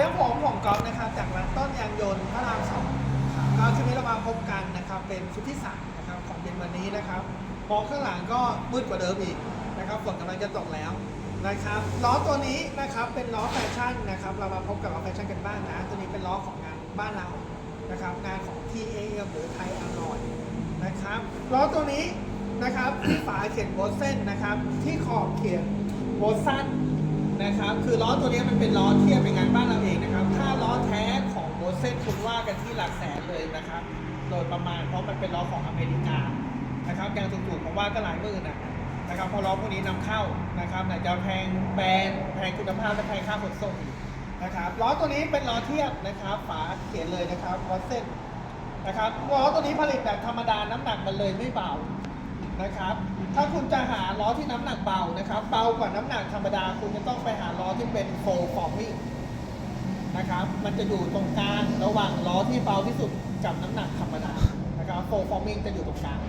รื่องผมผมกอล์ฟนะครับจากร้านต้นยางยนต์พระรามสองก็ชุดนี้เรามาพบกันนะครับเป็นชุดที่สามนะครับของเย็นวันนี้นะครับมองข้างหลังก็มืดกว่าเดิมอีกนะครับฝนกำลังจะตกแล้วนะครับล้อตัวนี้นะครับเป็นล้อแฟชั่นนะครับเรามาพบกับล้อแฟชั่นกันบ้างนะ ตัวนี้เป็นล้อของงานบ้านเรานะครับงานของ TAM หรือไทยอลอยนะครับล้อตัวนี้นะครับที่ฝาเขียนโบสเซนนะครับที่ขอบเขียนโบสซันนะครับคือล้อตัวนี้มันเป็นล้อเทียบเป็นงานบ้านเรา โดยประมาณเพราะมันเป็นล้อของอเมริกานะครับอย่างถูกๆผมว่าก็หลายหมื่นนะนะครับพราะล้อพวกนี้นำเข้านะครับไหนจะแพงแบรนด์แพงคุณภาพและแพงค่าขนส่งอีกนะครับล้อตัวนี้เป็นล้อเทียบนะครับ ฝาเขียนเลยนะครับวอเซนนะครับล้อตัวนี้ผลิตแบบธรรมดาน้ำหนักมันเลยไม่เบานะครับ ถ้าคุณจะหาล้อที่น้ำหนักเบานะครับ เบากว่าน้ำหนักธรรมดา คุณจะต้องไปหาล้อที่เป็นโฟล์ฟอร์มิ่ง นะครับ มันจะอยู่ตรงกลางระหว่างล้อที่เบาที่สุดกับน้ำหนักธรรมดานะครับโฟล์ฟอร์มิ่งจะอยู่ตรงกลาง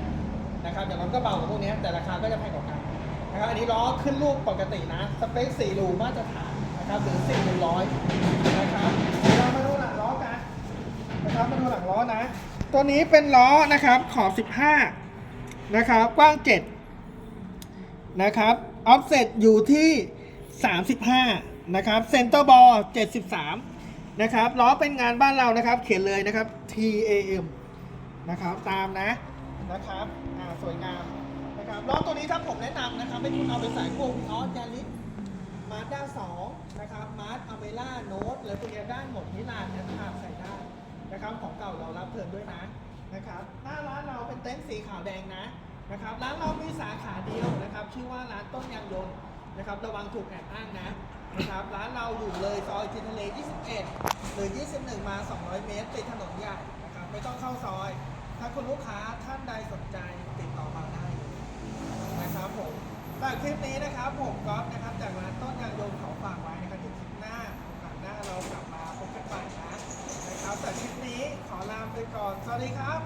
นะครับอย่างนั้นก็เบากว่าพวกนี้แต่ราคาก็จะแพงกว่ากันนะครับอันนี้ล้อขึ้นรูปปกตินะสเปค4รูมาตรฐานนะครับหรือ4รูร้อยนะครับเดี๋ยวเรามาดูหลังล้อกันนะครับมาดูหลังล้อนะ ตัวนี้เป็นล้อนะครับขอบ 15 นะครับกว้าง 7 นะครับออฟเซตอยู่ที่ 35 นะครับเซนเตอร์บอล73 นะครับล้อเป็นงานบ้านเรานะครับ เขียนเลยนะครับ TAM นะครับตามนะนะครับอ่าสวยงามนะครับล้อตัวนี้ถ้าผมแนะนำนะครับให้คุณเอาไปใส่พวกออสยาลิสมาด้าสองนะครับมาร์ทอเมล่าโน้ตหรือพวกเนี้ยได้หมดนิลานนะครับใส่ได้นะครับของเก่าเรารับเทิร์นด้วยนะนะครับหน้าร้านเราเป็นเต็นท์สีขาวแดงนะนะครับร้านเรามีสาขาเดียวนะครับ ชื่อว่าร้านต้นยางยนต์นะครับ ระวังถูกแอบอ้างนะนะครับ ร้านเราอยู่เลยซอยจินทะเล 21 รือ 21 มา 200 เมตร ติดถนนใหญ่นะครับ ไม่ต้องเข้าซอย ถ้าคุณลูกค้าท่านใดสนใจติดต่อมาได้นะครับผมสำหรับคลิปนี้นะครับ ผมก๊อฟนะครับ จากร้านต้นยางยนต์ขอฝากไว้นะครับเดี๋ยวคลิปหน้าโอกาสหน้าเรากลับมาพบกันใหม่นะนะครับแต่คลิปนี้ขอลาไปก่อน สวัสดีครับ